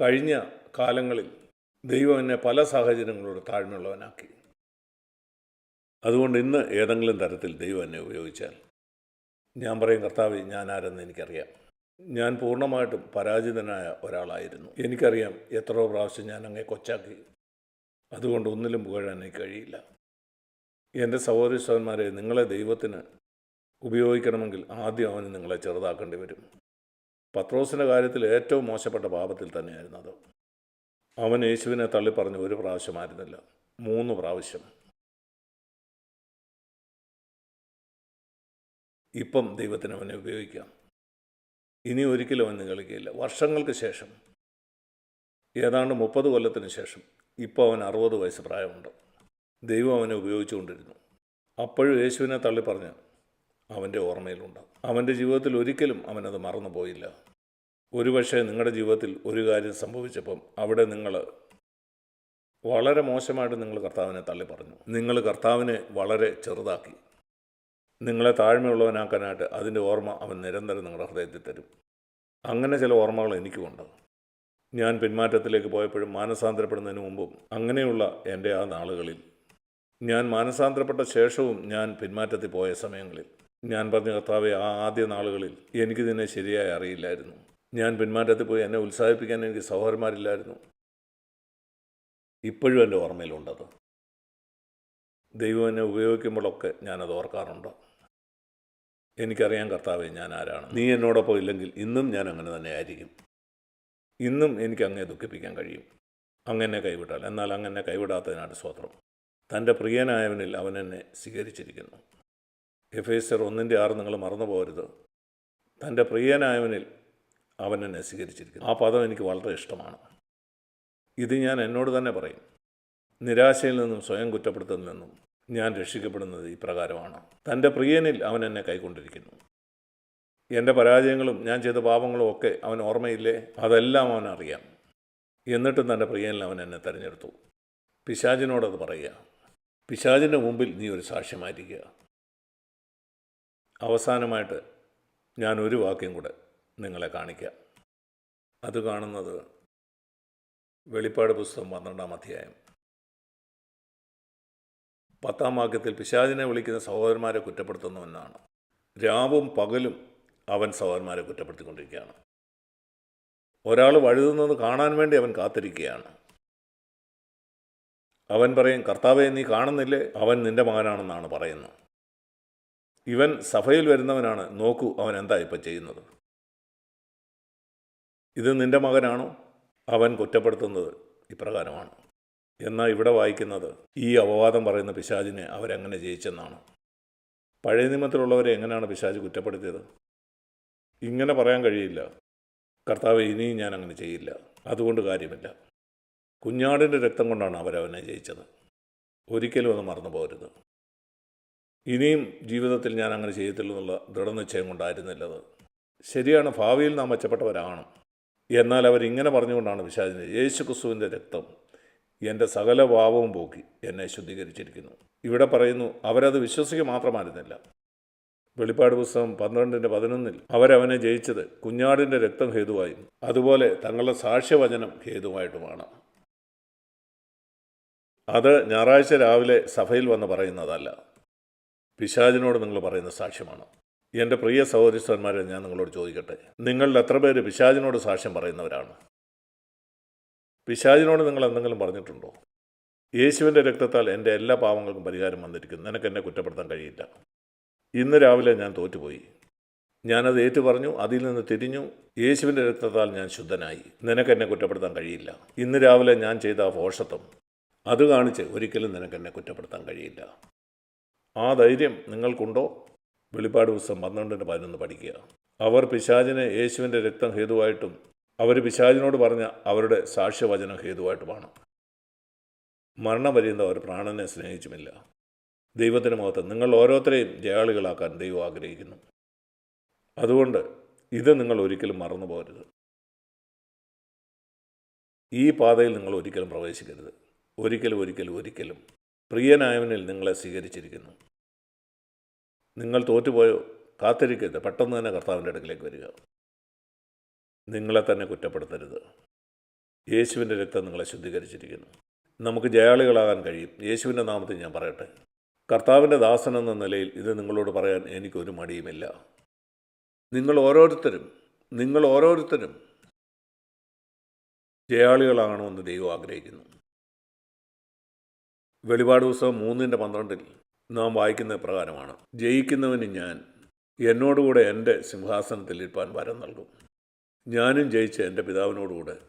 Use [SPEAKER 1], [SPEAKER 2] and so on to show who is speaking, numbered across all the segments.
[SPEAKER 1] കഴിഞ്ഞ കാലങ്ങളിൽ ദൈവം എന്നെ പല സാഹചര്യങ്ങളോട് താഴ്മയുള്ളവനാക്കി അതുകൊണ്ട് ഇന്ന് ഏതെങ്കിലും തരത്തിൽ ദൈവം എന്നെ ഉപയോഗിച്ചാൽ ഞാൻ പറയും കർത്താവ് ഞാൻ ആരെന്ന് എനിക്കറിയാം. ഞാൻ പൂർണമായിട്ടും പരാജിതനായ ഒരാളായിരുന്നു. എനിക്കറിയാം എത്രയോ പ്രാവശ്യം ഞാൻ അങ്ങേ കൊച്ചാക്കി. അതുകൊണ്ട് ഒന്നിലും പുകഴാൻ എനിക്ക് കഴിയില്ല. എന്റെ സഹോദരി സഹോദരന്മാരെ നിങ്ങളെ ദൈവത്തിന് ഉപയോഗിക്കണമെങ്കിൽ ആദ്യം അവന് നിങ്ങളെ ചെറുതാക്കേണ്ടി വരും. പത്രോസിന്റെ കാര്യത്തിൽ ഏറ്റവും മോശപ്പെട്ട പാപത്തിൽ തന്നെയായിരുന്നു അത്. അവൻ യേശുവിനെ തള്ളിപ്പറഞ്ഞു ഒരു പ്രാവശ്യമായിരുന്നില്ല മൂന്ന് പ്രാവശ്യം. ഇപ്പം ദൈവത്തിന് അവനെ ഉപയോഗിക്കാം. ഇനി ഒരിക്കലും അവൻ നിഗളിക്കുകയില്ല വർഷങ്ങൾക്ക് ശേഷം ഏതാണ്ട് മുപ്പത് കൊല്ലത്തിന് ശേഷം ഇപ്പോൾ അവൻ അറുപത് വയസ്സ് പ്രായമുണ്ട്. ദൈവം അവനെ ഉപയോഗിച്ചുകൊണ്ടിരുന്നു. അപ്പോഴും യേശുവിനെ തള്ളിപ്പറഞ്ഞ് അവന്റെ ഓർമ്മയിലുണ്ടാകും അവന്റെ ജീവിതത്തിൽ ഒരിക്കലും അവനത് മറന്നു പോയില്ല. ഒരുപക്ഷെ നിങ്ങളുടെ ജീവിതത്തിൽ ഒരു കാര്യം സംഭവിച്ചപ്പം അവിടെ നിങ്ങൾ വളരെ മോശമായിട്ട് നിങ്ങൾ കർത്താവിനെ തള്ളി പറഞ്ഞു. നിങ്ങൾ കർത്താവിനെ വളരെ ചെറുതാക്കി. നിങ്ങളെ താഴ്മയുള്ളവനാക്കാനായിട്ട് അതിന്റെ ഓർമ്മ അവൻ നിരന്തരം നിങ്ങളുടെ ഹൃദയത്തിൽ തരും. അങ്ങനെ ചില ഓർമ്മകൾ എനിക്കുമുണ്ട്. ഞാൻ പിന്മാറ്റത്തിലേക്ക് പോയപ്പോഴും മാനസാന്തരപ്പെടുന്നതിന് മുമ്പും അങ്ങനെയുള്ള എന്റെ ആ നാളുകളിൽ ഞാൻ മാനസാന്തരപ്പെട്ട ശേഷവും ഞാൻ പിന്മാറ്റത്തിൽ പോയ സമയങ്ങളിൽ ഞാൻ പറഞ്ഞ കർത്താവെ ആ ആദ്യ നാളുകളിൽ എനിക്കിതിനെ ശരിയായി അറിയില്ലായിരുന്നു. ഞാൻ പിന്മാറ്റത്തിൽ പോയി എന്നെ ഉത്സാഹിപ്പിക്കാൻ എനിക്ക് സഹോദരന്മാരില്ലായിരുന്നു. ഇപ്പോഴും എന്റെ ഓർമ്മയിലുണ്ടത്. ദൈവം എന്നെ ഉപയോഗിക്കുമ്പോഴൊക്കെ ഞാനത് ഓർക്കാറുണ്ട്. എനിക്കറിയാം കർത്താവെ ഞാൻ ആരാണ്. നീ എന്നോടൊപ്പം ഇല്ലെങ്കിൽ ഇന്നും ഞാൻ അങ്ങനെ തന്നെ ആയിരിക്കും. ഇന്നും എനിക്ക് അങ്ങനെ ദുഃഖിപ്പിക്കാൻ കഴിയും. അങ്ങനെ കൈവിട്ടാൽ. എന്നാൽ അങ്ങനെ കൈവിടാത്തതിനാണ് സ്വത്രം തന്റെ പ്രിയനായവനിൽ അവൻ എന്നെ സ്വീകരിച്ചിരിക്കുന്നു. എഫ് എസ് ഒന്നിന്റെ ആറ് നിങ്ങൾ മറന്നു പോകരുത്. തന്റെ പ്രിയനായവനിൽ അവൻ എന്നെ സ്വീകരിച്ചിരിക്കുന്നു. ആ പദം എനിക്ക് വളരെ ഇഷ്ടമാണ്. ഇത് ഞാൻ എന്നോട് തന്നെ പറയും. നിരാശയിൽ നിന്നും സ്വയം കുറ്റപ്പെടുത്തുന്നതിൽ നിന്നും ഞാൻ രക്ഷിക്കപ്പെടുന്നത് ഇപ്രകാരമാണ് തന്റെ പ്രിയനിൽ അവൻ എന്നെ കൈക്കൊണ്ടിരിക്കുന്നു. എന്റെ പരാജയങ്ങളും ഞാൻ ചെയ്ത പാപങ്ങളും ഒക്കെ അവൻ ഓർമ്മയില്ലേ? അതെല്ലാം അവൻ അറിയാം. എന്നിട്ടും തന്റെ പ്രിയനിൽ അവൻ എന്നെ തിരഞ്ഞെടുത്തു. പിശാചിനോടത് പറയുക. പിശാചിന്റെ മുമ്പിൽ നീ ഒരു സാക്ഷ്യമായിരിക്കുക. അവസാനമായിട്ട് ഞാൻ ഒരു വാക്യം കൂടെ നിങ്ങളെ കാണിക്കാം. അത് കാണുന്നത് വെളിപ്പാട് പുസ്തകം പന്ത്രണ്ടാം അധ്യായം. പത്താം വാക്യത്തിൽ പിശാചിനെ വിളിക്കുന്ന സഹോദരന്മാരെ കുറ്റപ്പെടുത്തുന്നുവെന്നാണ് രാവും പകലും അവൻ സഹോദരന്മാരെ കുറ്റപ്പെടുത്തിക്കൊണ്ടിരിക്കുകയാണ്. ഒരാൾ വഴുതുന്നത് കാണാൻ വേണ്ടി അവൻ കാത്തിരിക്കുകയാണ്. അവൻ പറയും കർത്താവെ നീ കാണുന്നില്ലേ? അവൻ നിന്റെ മകനാണെന്നാണ് പറയുന്നത്. ഇവൻ സഭയിൽ വരുന്നവനാണ്. നോക്കൂ അവൻ എന്താ ഇപ്പം ചെയ്യുന്നത്. ഇത് നിന്റെ മകനാണോ? അവൻ കുറ്റപ്പെടുത്തുന്നത് ഇപ്രകാരമാണ്. എന്നാൽ ഇവിടെ വായിക്കുന്നത് ഈ അപവാദം പറയുന്ന പിശാചിനെ അവരെങ്ങനെ ജയിച്ചെന്നാണ്. പഴയ നിയമത്തിലുള്ളവരെ എങ്ങനെയാണ് പിശാജ് കുറ്റപ്പെടുത്തിയത്? ഇങ്ങനെ പറയാൻ കഴിയില്ല. കർത്താവ് ഇനിയും ഞാൻ അങ്ങനെ ചെയ്യില്ല. അതുകൊണ്ട് കാര്യമില്ല. കുഞ്ഞാടിന്റെ രക്തം കൊണ്ടാണ് അവരവനെ ജയിച്ചത്. ഒരിക്കലും അത് മറന്നു പോകരുത് ഇനിയും ജീവിതത്തിൽ ഞാൻ അങ്ങനെ ചെയ്യത്തില്ലെന്നുള്ള ദൃഢനിശ്ചയം കൊണ്ടായിരുന്നില്ലത് ശരിയാണ് ഭാവിയിൽ നാം മെച്ചപ്പെട്ടവരാണ് എന്നാൽ അവരിങ്ങനെ പറഞ്ഞുകൊണ്ടാണ് വിശാചിനെ യേശു ക്രിസ്തുവിന്റെ രക്തം എന്റെ സകല ഭാവവും പോക്കി എന്നെ ശുദ്ധീകരിച്ചിരിക്കുന്നു. ഇവിടെ പറയുന്നു അവരത് വിശ്വസിക്കുക മാത്രമായിരുന്നില്ല. വെളിപ്പാട് പുസ്തകം പന്ത്രണ്ടിന്റെ പതിനൊന്നിൽ അവരവനെ ജയിച്ചത് കുഞ്ഞാടിന്റെ രക്തം ഹേതുവായും അതുപോലെ തങ്ങളുടെ സാക്ഷ്യവചനം ഹേതുവായിട്ടുമാണ്. അത് ഞായറാഴ്ച രാവിലെ സഭയിൽ വന്ന് പറയുന്നതല്ല. പിശാചിനോട് നിങ്ങൾ പറയുന്ന സാക്ഷ്യമാണ്? എന്റെ പ്രിയ സഹോദരിസ്ഥന്മാരെ ഞാൻ നിങ്ങളോട് ചോദിക്കട്ടെ. നിങ്ങളിൽ എത്ര പേര് പിശാചിനോട് സാക്ഷ്യം പറയുന്നവരാണ്? പിശാചിനോട് നിങ്ങൾ എന്തെങ്കിലും പറഞ്ഞിട്ടുണ്ടോ? യേശുവിന്റെ രക്തത്താൽ എന്റെ എല്ലാ പാവങ്ങൾക്കും പരിഹാരം വന്നിരിക്കുന്നു. നിനക്ക് എന്നെ കുറ്റപ്പെടുത്താൻ കഴിയില്ല. ഇന്ന് രാവിലെ ഞാൻ തോറ്റുപോയി. ഞാനത് ഏറ്റു പറഞ്ഞു അതിൽ നിന്ന് തിരിഞ്ഞു യേശുവിന്റെ രക്തത്താൽ ഞാൻ ശുദ്ധനായി. നിനക്ക് എന്നെ കുറ്റപ്പെടുത്താൻ കഴിയില്ല. ഇന്ന് രാവിലെ ഞാൻ ചെയ്ത ആ ഫോഷത്വം അത് കാണിച്ച് ഒരിക്കലും നിനക്ക് എന്നെ കുറ്റപ്പെടുത്താൻ കഴിയില്ല. ആ ധൈര്യം നിങ്ങൾക്കുണ്ടോ? വെളിപ്പാട് പുസ്തകം പന്ത്രണ്ടിന് പതിനൊന്ന് പഠിക്കുക. അവർ പിശാചിനെ യേശുവിന്റെ രക്തം ഹേതുവായിട്ടും അവർ പിശാചിനോട് പറഞ്ഞ അവരുടെ സാക്ഷ്യവചനം ഹേതുവായിട്ടുമാണ്. മരണപര്യന്തം അവർ പ്രാണനെ സ്നേഹിച്ചുമില്ല. ദൈവത്തിന് മുഖത്ത് നിങ്ങൾ ഓരോരുത്തരെയും ജയാളികളാക്കാൻ ദൈവം ആഗ്രഹിക്കുന്നു. അതുകൊണ്ട് ഇത് നിങ്ങൾ ഒരിക്കലും മറന്നു പോകരുത് ഈ പാതയിൽ നിങ്ങൾ ഒരിക്കലും പ്രവേശിക്കരുത്. ഒരിക്കലും ഒരിക്കലും ഒരിക്കലും പ്രിയനായവനിൽ നിങ്ങളെ സ്വീകരിച്ചിരിക്കുന്നു. നിങ്ങൾ തോറ്റുപോയോ? കാത്തിരിക്കരുത്. പെട്ടെന്ന് തന്നെ കർത്താവിന്റെ അടുക്കിലേക്ക് വരിക. നിങ്ങളെ തന്നെ കുറ്റപ്പെടുത്തരുത്. യേശുവിന്റെ രക്തം നിങ്ങളെ ശുദ്ധീകരിച്ചിരിക്കുന്നു. നമുക്ക് ജയാളികളാകാൻ കഴിയും. യേശുവിന്റെ നാമത്തിൽ ഞാൻ പറയട്ടെ. കർത്താവിന്റെ ദാസൻ എന്ന നിലയിൽ ഇത് നിങ്ങളോട് പറയാൻ എനിക്കൊരു മടിയുമില്ല. നിങ്ങൾ ഓരോരുത്തരും നിങ്ങൾ ഓരോരുത്തരും ജയാളികളാകണമെന്ന് ദൈവം ആഗ്രഹിക്കുന്നു. വെളിപാട് പുസ്തകം മൂന്നിന്റെ പന്ത്രണ്ടിൽ നാം വായിക്കുന്ന പ്രകാരമാണ്. ജയിക്കുന്നവന് ഞാൻ എന്നോടുകൂടെ എന്റെ സിംഹാസനത്തിൽ ഇരിപ്പാൻ വരം നൽകും. ഞാനും ജയിച്ച് എന്റെ പിതാവിനോടുകൂടെ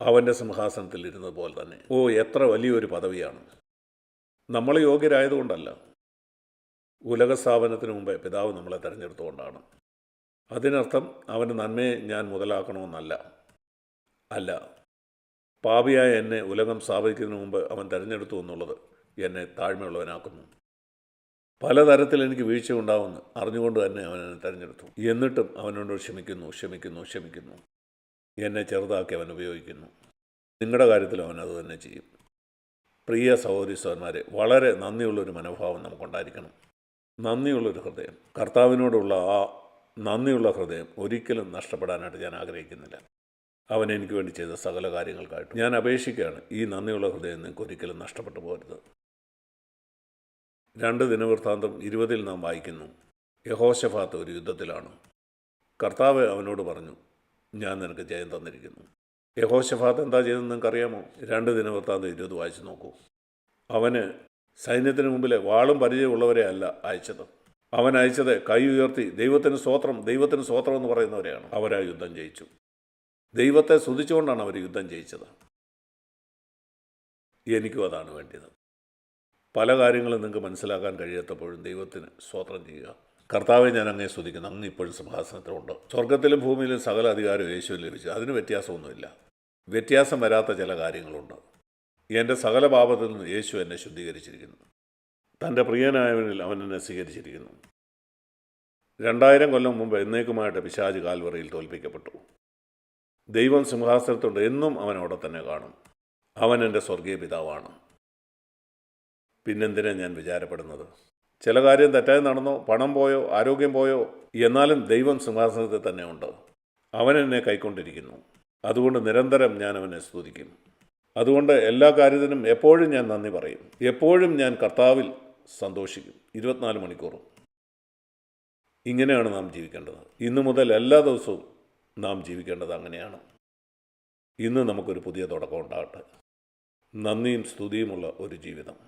[SPEAKER 1] അവന്റെ സിംഹാസനത്തിൽ ഇരുന്നത് പോലെ തന്നെ. ഓ എത്ര വലിയൊരു പദവിയാണ്. നമ്മൾ യോഗ്യരായതുകൊണ്ടല്ല. ഉലക സ്ഥാപനത്തിന് മുമ്പേ പിതാവ് നമ്മളെ തിരഞ്ഞെടുത്തുകൊണ്ടാണ്. അതിനർത്ഥം അവന്റെ നന്മയെ ഞാൻ മുതലാക്കണമെന്നല്ല. അല്ല. പാപിയായ എന്നെ ഉലകം സ്ഥാപിക്കുന്നതിന് മുമ്പ് അവൻ തിരഞ്ഞെടുത്തു എന്നുള്ളത് എന്നെ താഴ്മയുള്ളവനാക്കുന്നു. പലതരത്തിൽ എനിക്ക് വീഴ്ച ഉണ്ടാവുമെന്ന് അറിഞ്ഞുകൊണ്ട് തന്നെ അവൻ എന്നെ തിരഞ്ഞെടുത്തു. എന്നിട്ടും അവനോട് ക്ഷമിക്കുന്നു ക്ഷമിക്കുന്നു ക്ഷമിക്കുന്നു. എന്നെ ചെറുതാക്കി അവൻ ഉപയോഗിക്കുന്നു. നിങ്ങളുടെ കാര്യത്തിൽ അവൻ അത് തന്നെ ചെയ്യും. പ്രിയ സഹോദരി സഹോദരന്മാരെ വളരെ നന്ദിയുള്ളൊരു മനോഭാവം നമുക്കുണ്ടായിരിക്കണം. നന്ദിയുള്ളൊരു ഹൃദയം. കർത്താവിനോടുള്ള ആ നന്ദിയുള്ള ഹൃദയം ഒരിക്കലും നഷ്ടപ്പെടാനായിട്ട് ഞാൻ ആഗ്രഹിക്കുന്നില്ല. അവൻ എനിക്ക് വേണ്ടി ചെയ്ത സകല കാര്യങ്ങൾക്കായിട്ട്. ഞാൻ അപേക്ഷിക്കുകയാണ് ഈ നന്ദിയുള്ള ഹൃദയം നിങ്ങൾക്ക് ഒരിക്കലും നഷ്ടപ്പെട്ടു പോകരുത്. രണ്ട് ദിനവൃത്താന്തം ഇരുപതിൽ നാം വായിക്കുന്നു. യഹോശഫാത്ത് ഒരു യുദ്ധത്തിലാണ്. കർത്താവ് അവനോട് പറഞ്ഞു ഞാൻ നിനക്ക് ജയം തന്നിരിക്കുന്നു. യഹോശഫാത്ത് എന്താ ചെയ്തതെന്ന് നിങ്ങൾക്കറിയാമോ? രണ്ട് ദിനവൃത്താന്തം ഇരുപത് വായിച്ചു നോക്കൂ. അവന് സൈന്യത്തിന് മുമ്പിലെ വാളും പരിചയമുള്ളവരെ അല്ല അയച്ചത്. അവൻ അയച്ചത് കൈ ഉയർത്തി ദൈവത്തിന് സ്വോത്രം ദൈവത്തിന് സ്വോത്രം എന്ന് പറയുന്നവരെയാണ്. അവരാ യുദ്ധം ജയിച്ചു. ദൈവത്തെ സ്തുതിച്ചുകൊണ്ടാണ് അവർ യുദ്ധം ജയിച്ചത്. എനിക്കും അതാണ് വേണ്ടത് പല കാര്യങ്ങളും നിങ്ങൾക്ക് മനസ്സിലാക്കാൻ കഴിയാത്തപ്പോഴും ദൈവത്തിന് സ്വോത്രം ചെയ്യുക. കർത്താവെ ഞാൻ അങ്ങേ സ്തുതിക്കുന്നു. അങ്ങ് ഇപ്പോഴും സിംഹാസനത്തിലുണ്ട്. സ്വർഗത്തിലും ഭൂമിയിലും സകല അധികാരം യേശുവിൽ ലഭിച്ചു. അതിന് വ്യത്യാസമൊന്നുമില്ല. വ്യത്യാസം വരാത്ത ചില കാര്യങ്ങളുണ്ട്. എന്റെ സകല പാപത്തിൽ നിന്ന് യേശു എന്നെ ശുദ്ധീകരിച്ചിരിക്കുന്നു. തന്റെ പ്രിയനായവനിൽ അവൻ എന്നെ സ്വീകരിച്ചിരിക്കുന്നു. രണ്ടായിരം കൊല്ലം മുമ്പ് എന്നേക്കുമായിട്ട് പിശാജ് കാൽവറയിൽ തോൽപ്പിക്കപ്പെട്ടു. ദൈവം സിംഹാസനത്തുണ്ട് എന്നും അവൻ അവിടെ തന്നെ കാണും. അവൻ എന്റെ സ്വർഗീയ പിതാവാണ്. പിന്നെന്തിനാ ഞാൻ വിചാരപ്പെടുന്നത്? ചില കാര്യം തെറ്റായി നടന്നോ പണം പോയോ ആരോഗ്യം പോയോ എന്നാലും ദൈവം സിംഹാസനത്തിൽ തന്നെ ഉണ്ട്. അവൻ എന്നെ കൈക്കൊണ്ടിരിക്കുന്നു. അതുകൊണ്ട് നിരന്തരം ഞാൻ അവനെ സ്തുതിക്കും. അതുകൊണ്ട് എല്ലാ കാര്യത്തിനും എപ്പോഴും ഞാൻ നന്ദി പറയും. എപ്പോഴും ഞാൻ കർത്താവിൽ സന്തോഷിക്കും. ഇരുപത്തിനാല് മണിക്കൂറും ഇങ്ങനെയാണ് നാം ജീവിക്കേണ്ടത്. ഇന്നു മുതൽ എല്ലാ ദിവസവും നാം ജീവിക്കേണ്ടത് അങ്ങനെയാണ്. ഇന്ന് നമുക്കൊരു പുതിയ തുടക്കം ഉണ്ടാകട്ടെ. നന്ദിയും സ്തുതിയുമുള്ള ഒരു ജീവിതം.